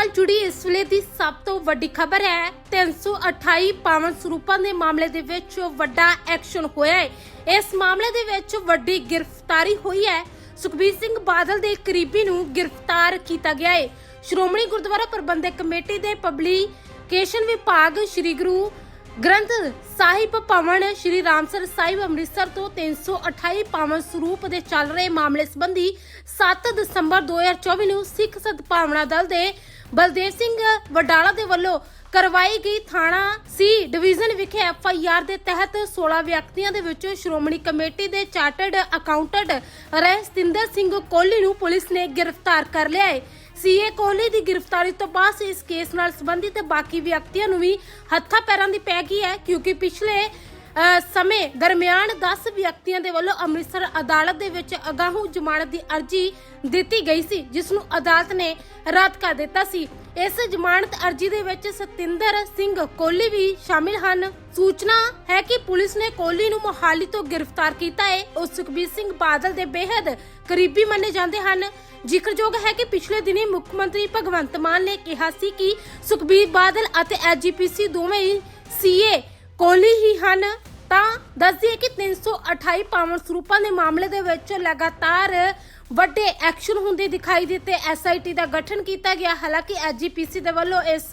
ਨਾਲ ਜੁੜੀ ਇਸ ਵੇਲੇ ਦੀ ਸਭ ਤੋਂ ਵੱਡੀ ਖਬਰ ਹੈ। 328 ਪਾਵਨ ਸਰੂਪਾਂ ਦੇ ਮਾਮਲੇ ਦੇ ਵਿੱਚ ਵੱਡਾ ਐਕਸ਼ਨ ਹੋਇਆ ਹੈ। ਇਸ ਮਾਮਲੇ ਦੇ ਵਿੱਚ ਵੱਡੀ ਗ੍ਰਿਫਤਾਰੀ ਹੋਈ ਹੈ। ਸੁਖਬੀਰ ਸਿੰਘ ਬਾਦਲ ਦੇ ਕਰੀਬੀ ਨੂੰ ਗ੍ਰਿਫਤਾਰ ਕੀਤਾ ਗਿਆ ਹੈ। ਸ਼੍ਰੋਮਣੀ ਗੁਰਦੁਆਰਾ ਪ੍ਰਬੰਧਕ ਕਮੇਟੀ ਦੇ ਪਬਲਿਕੇਸ਼ਨ ਵਿਭਾਗ ਸ੍ਰੀ ਗੁਰੂ ਗ੍ਰੰਥ ਸਾਹਿਬ ਭਵਨ ਸ਼੍ਰੀ ਰਾਮਸਰ ਸਾਹਿਬ ਅੰਮ੍ਰਿਤਸਰ ਤੋਂ 328 ਪਾਵਨ ਸਰੂਪ ਦੇ ਚੱਲ ਰਹੇ ਮਾਮਲੇ ਸੰਬੰਧੀ 7 ਦਸੰਬਰ 2024 ਨੂੰ ਸਿੱਖ ਸਦਭਾਵਨਾ ਦਲ ਦੇ ਬਲਦੇਵ ਸਿੰਘ ਵਡਾਲਾ ਦੇ ਵੱਲੋਂ ਕਰਵਾਈ ਗਈ ਥਾਣਾ ਸੀ ਡਿਵੀਜ਼ਨ ਵਿਖੇ ਐਫ ਆਈ ਆਰ ਦੇ ਤਹਿਤ 16 ਵਿਅਕਤੀਆਂ ਦੇ ਵਿੱਚੋਂ ਸ਼੍ਰੋਮਣੀ ਕਮੇਟੀ ਦੇ ਚਾਰਟਰਡ ਅਕਾਊਂਟੈਂਟ ਰਹੇ ਸਿੰਘ ਕੋਹਲੀ ਨੂੰ ਪੁਲਿਸ ਨੇ ਗ੍ਰਿਫਤਾਰ ਕਰ ਲਿਆ ਹੈ। ਸੀਏ ਕੋਹਲੀ ਦੀ ਗ੍ਰਿਫਤਾਰੀ ਤੋਂ ਬਾਅਦ ਇਸ ਕੇਸ ਨਾਲ ਸੰਬੰਧਿਤ ਬਾਕੀ ਵਿਅਕਤੀਆਂ ਨੂੰ ਵੀ ਹੱਥਾਂ ਪੈਰਾਂ ਦੀ ਪੈ ਗਈ ਹੈ ਕਿਉਂਕਿ ਪਿਛਲੇ ਅ, ਸਮੇਂ ਦਰਮਿਆਨ 10 ਵਿਅਕਤੀਆਂ ਦੇ ਵੱਲੋਂ ਅੰਮ੍ਰਿਤਸਰ ਅਦਾਲਤ ਦੇ ਵਿੱਚ ਅਗਾਹੂ ਜ਼ਮਾਨਤ ਦੀ ਅਰਜੀ ਦਿੱਤੀ ਗਈ ਸੀ ਜਿਸ ਨੂੰ ਅਦਾਲਤ ਨੇ ਰੱਦ ਕਰ ਦਿੱਤਾ ਸੀ। ਇਸ ਜ਼ਮਾਨਤ ਅਰਜੀ ਦੇ ਵਿੱਚ ਸਤਿੰਦਰ ਸਿੰਘ ਕੋਹਲੀ ਵੀ ਸ਼ਾਮਿਲ ਹਨ। ਸੂਚਨਾ ਹੈ ਕਿ ਪੁਲਿਸ ਨੇ ਕੋਹਲੀ ਨੂੰ ਮੋਹਾਲੀ ਤੋਂ ਗ੍ਰਿਫਤਾਰ ਕੀਤਾ ਹੈ। ਉਹ ਸੁਖਬੀਰ ਸਿੰਘ ਬਾਦਲ ਦੇ ਬੇਹੱਦ ਕਰੀਬੀ ਮੰਨੇ ਜਾਂਦੇ ਹਨ। ਜ਼ਿਕਰਯੋਗ ਹੈ ਕਿ ਪਿਛਲੇ ਦਿਨੀ ਮੁੱਖ ਮੰਤਰੀ ਭਗਵੰਤ ਮਾਨ ਨੇ ਕਿਹਾ ਸੀ ਕਿ ਸੁਖਬੀਰ ਬਾਦਲ ਅਤੇ ਐਜੀਪੀਸੀ ਦੋਵੇਂ ਹੀ ਸੀਏ ਕੋਹਲੀ ਹੀ ਹਨ। ਤਾਂ ਦੱਸ ਦਈਏ ਕਿ 328 ਪਾਵਨ ਸਰੂਪਾਂ ਦੇ ਮਾਮਲੇ ਦੇ ਵਿੱਚ ਲਗਾਤਾਰ ਵੱਡੇ ਐਕਸ਼ਨ ਹੁੰਦੇ ਦਿਖਾਈ ਦਿੱਤੇ। ਐਸਆਈਟੀ ਦਾ ਗਠਨ ਕੀਤਾ ਗਿਆ। ਹਾਲਾਂਕਿ ਐਜੀਪੀਸੀ ਦੇ ਵੱਲੋਂ ਇਸ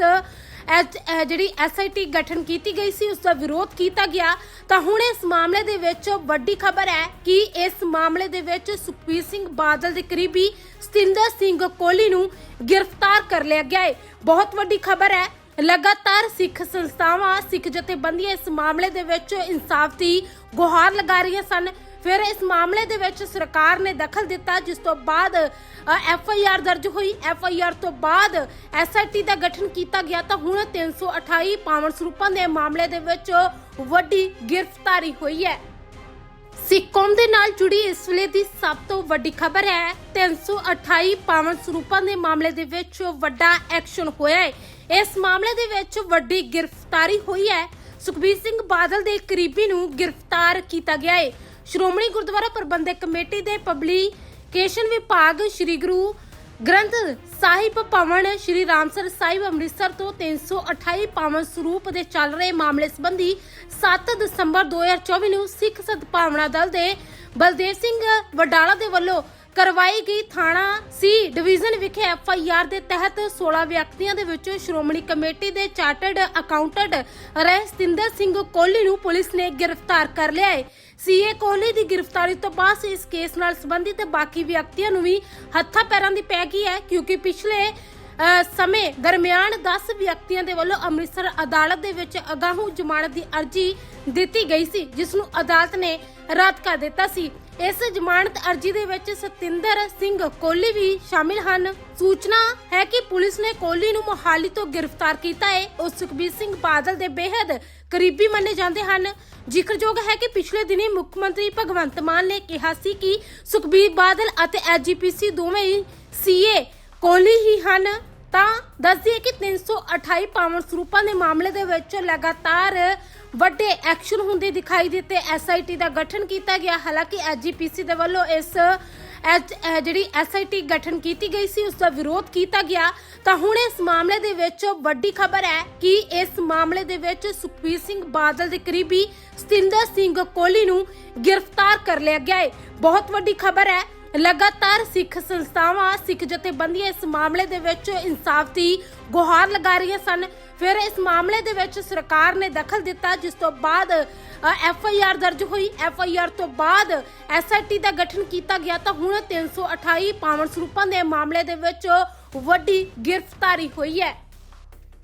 ਜਿਹੜੀ ਐਸਆਈਟੀ ਗਠਨ ਕੀਤੀ ਗਈ ਸੀ, ਉਸ ਦਾ ਵਿਰੋਧ ਕੀਤਾ ਗਿਆ। ਤਾਂ ਹੁਣ ਇਸ ਮਾਮਲੇ ਦੇ ਵਿੱਚ ਵੱਡੀ ਖਬਰ ਹੈ ਕਿ ਇਸ ਮਾਮਲੇ ਦੇ ਵਿੱਚ ਸੁਖਬੀਰ ਸਿੰਘ ਬਾਦਲ ਦੇ ਕਰੀਬੀ ਸਤਿੰਦਰ ਸਿੰਘ ਕੋਹਲੀ ਨੂੰ ਗ੍ਰਿਫਤਾਰ ਕਰ ਲਿਆ ਗਿਆ ਹੈ। ਬਹੁਤ ਵੱਡੀ ਖਬਰ ਹੈ, ਲਗਾਤਾਰ ਸਿੱਖ ਸੰਸਥਾਵਾਂ, ਸਿੱਖ ਜਥੇਬੰਦੀਆਂ ਇਸ ਮਾਮਲੇ ਦੇ ਵਿੱਚ ਇਨਸਾਫ ਦੀ ਗੁਹਾਰ ਲਗਾ ਰਹੀਆਂ ਸਨ। ਫਿਰ ਇਸ ਮਾਮਲੇ ਦੇ ਵਿੱਚ ਸਰਕਾਰ ਨੇ ਦਖਲ ਦਿੱਤਾ, ਜਿਸ ਤੋਂ ਬਾਅਦ ਐਫ ਆਈ ਆਰ ਦਰਜ ਹੋਈ। ਐਫ ਆਈ ਆਰ ਤੋਂ ਬਾਅਦ ਐਸ ਆਈ ਟੀ ਦਾ ਗਠਨ ਕੀਤਾ ਗਿਆ ਤਾਂ ਹੁਣ 328 ਪਾਵਨ ਸਰੂਪਾਂ ਦੇ ਮਾਮਲੇ ਦੇ ਵਿੱਚ ਵੱਡੀ ਗ੍ਰਿਫਤਾਰੀ ਹੋਈ ਹੈ। ਸਿੱਖ ਕੌਮ ਦੇ ਨਾਲ ਜੁੜੀ ਇਸ ਵੇਲੇ ਦੀ ਸਭ ਤੋਂ ਵੱਡੀ ਖਬਰ ਹੈ 328 ਪਾਵਨ ਸਰੂਪਾਂ ਦੇ ਮਾਮਲੇ ਦੇ ਵਿੱਚ ਵੱਡਾ ਐਕਸ਼ਨ ਹੋਇਆ ਹੈ। ਇਸ ਮਾਮਲੇ ਦੇ ਵਿੱਚ ਵੱਡੀ ਗ੍ਰਿਫਤਾਰੀ ਹੋਈ ਹੈ। ਸੁਖਬੀਰ ਸਿੰਘ ਬਾਦਲ ਦੇ ਕਰੀਬੀ ਨੂੰ ਗ੍ਰਿਫਤਾਰ ਕੀਤਾ ਗਿਆ ਹੈ। ਸ਼੍ਰੋਮਣੀ ਗੁਰਦੁਆਰਾ ਪ੍ਰਬੰਧਕ ਕਮੇਟੀ ਦੇ ਪਬਲਿਕੇਸ਼ਨ ਵਿਭਾਗ ਸ੍ਰੀ ਗੁਰੂ ਗ੍ਰੰਥ ਸਾਹਿਬ ਭਵਨ ਸ਼੍ਰੀ ਰਾਮਸਰ ਸਾਹਿਬ ਅੰਮ੍ਰਿਤਸਰ ਤੋਂ 328 ਪਾਵਨ ਸਰੂਪ ਦੇ ਚੱਲ ਰਹੇ ਮਾਮਲੇ ਸੰਬੰਧੀ 7 ਦਸੰਬਰ 2024 ਨੂੰ ਸਿੱਖ ਸਦਭਾਵਨਾ ਦਲ ਦੇ ਬਲਦੇਵ ਸਿੰਘ ਵਡਾਲਾ ਦੇ ਵੱਲੋਂ ਕਰਵਾਈ ਗਈ ਥਾਣਾ ਸੀ ਡਿਵੀਜ਼ਨ ਵਿਖੇ ਐਫ ਆਈ ਆਰ ਦੇ ਤਹਿਤ 16 ਵਿਅਕਤੀਆਂ ਦੇ ਵਿੱਚੋਂ ਸ਼੍ਰੋਮਣੀ ਕਮੇਟੀ ਦੇ ਚਾਰਟਰਡ ਅਕਾਊਂਟੈਂਟ ਰਹੇ ਸਿੰਘ ਕੋਹਲੀ ਨੂੰ ਪੁਲਿਸ ਨੇ ਗ੍ਰਿਫਤਾਰ ਕਰ ਲਿਆ ਹੈ। ਸੀਏ ਕੋਹਲੀ ਦੀ ਗ੍ਰਿਫਤਾਰੀ ਤੋਂ ਬਾਅਦ ਇਸ ਕੇਸ ਨਾਲ ਸੰਬੰਧਿਤ ਬਾਕੀ ਵਿਅਕਤੀਆਂ ਨੂੰ ਵੀ ਹੱਥਾਂ ਪੈਰਾਂ ਦੀ ਪੈ ਗਈ ਹੈ ਕਿਉਂਕਿ ਪਿਛਲੇ ਸਮੇਂ ਦਰਮਿਆਨ 10 ਵਿਅਕਤੀਆਂ ਦੇ ਵੱਲੋਂ ਅੰਮ੍ਰਿਤਸਰ ਅਦਾਲਤ ਦੇ ਵਿੱਚ ਅਗਾਹੂ ਜ਼ਮਾਨਤ ਦੀ ਅਰਜੀ ਦਿੱਤੀ ਗਈ ਸੀ, ਜਿਸ ਨੂੰ ਅਦਾਲਤ ਨੇ ਰੱਦ ਕਰ ਦਿੱਤਾ ਸੀ। ਇਸ ਜ਼ਮਾਨਤ ਅਰਜੀ ਦੇ ਵਿੱਚ ਸਤਿੰਦਰ ਸਿੰਘ ਕੋਹਲੀ ਵੀ ਸ਼ਾਮਿਲ ਹਨ। ਸੂਚਨਾ ਹੈ ਕਿ ਪੁਲਿਸ ਨੇ ਕੋਹਲੀ ਨੂੰ ਮੋਹਾਲੀ ਤੋਂ ਗ੍ਰਿਫਤਾਰ ਕੀਤਾ ਹੈ। ਉਹ ਸੁਖਬੀਰ ਸਿੰਘ ਬਾਦਲ ਦੇ ਬੇਹੱਦ ਕਰੀਬੀ ਮੰਨੇ ਜਾਂਦੇ ਹਨ। ਜ਼ਿਕਰਯੋਗ ਹੈ ਕਿ ਪਿਛਲੇ ਦਿਨੀ ਮੁੱਖ ਮੰਤਰੀ ਭਗਵੰਤ ਮਾਨ ਨੇ ਕਿਹਾ ਸੀ ਕਿ ਸੁਖਬੀਰ ਬਾਦਲ ਅਤੇ ਐਜੀਪੀਸੀ ਦੋਵੇਂ ਹੀ ਸੀਏ ਕੋਹਲੀ ਹੀ ਹਨ। ਤਾਂ ਦੱਸਦੀ ਦਈਏ ਕਿ 328 ਪਾਵਨ ਸਰੂਪਾਂ ਦੇ ਮਾਮਲੇ ਦੇ ਵਿੱਚ ਲਗਾਤਾਰ ਵੱਡੇ ਐਕਸ਼ਨ ਹੁੰਦੇ ਦਿਖਾਈ ਦਿੱਤੇ। ਐਸਆਈਟੀ ਦਾ ਗਠਨ ਕੀਤਾ ਗਿਆ। ਹਾਲਾਂਕਿ ਐਜੀਪੀਸੀ ਦੇ ਵੱਲੋਂ ਇਸ ਜਿਹੜੀ ਐਸਆਈਟੀ ਗਠਨ ਕੀਤੀ ਗਈ ਸੀ, ਉਸ ਦਾ ਵਿਰੋਧ ਕੀਤਾ ਗਿਆ। ਤਾਂ ਹੁਣ ਇਸ ਮਾਮਲੇ ਦੇ ਵਿੱਚ ਵੱਡੀ ਖਬਰ ਹੈ ਕਿ ਇਸ ਮਾਮਲੇ ਦੇ ਵਿੱਚ ਸੁਖਬੀਰ ਸਿੰਘ ਬਾਦਲ ਦੇ ਕਰੀਬੀ ਸਤਿੰਦਰ ਸਿੰਘ ਕੋਹਲੀ ਨੂੰ ਗ੍ਰਿਫਤਾਰ ਕਰ ਲਿਆ ਗਿਆ ਹੈ। ਬਹੁਤ ਵੱਡੀ ਖਬਰ ਹੈ। ਲਗਾਤਾਰ ਸਿੱਖ ਸੰਸਥਾਵਾਂ, ਸਿੱਖ ਜਥੇਬੰਦੀਆਂ ਇਸ ਮਾਮਲੇ ਦੇ ਵਿੱਚ ਇਨਸਾਫ ਦੀ ਗੁਹਾਰ ਲਗਾ ਰਹੀਆਂ ਸਨ। ਫਿਰ ਇਸ ਮਾਮਲੇ ਦੇ ਵਿੱਚ ਸਰਕਾਰ ਨੇ ਦਖਲ ਦਿੱਤਾ, ਜਿਸ ਤੋਂ ਬਾਅਦ ਐਫ ਆਈ ਆਰ ਦਰਜ ਹੋਈ। ਐਫ ਆਈ ਆਰ ਤੋਂ ਬਾਅਦ ਐਸ ਆਈ ਟੀ ਦਾ ਗਠਨ ਕੀਤਾ ਗਿਆ ਤਾਂ ਹੁਣ 328 ਪਾਵਨ ਸਰੂਪਾਂ ਦੇ ਮਾਮਲੇ ਦੇ ਵਿੱਚ ਵੱਡੀ ਗ੍ਰਿਫਤਾਰੀ ਹੋਈ ਹੈ।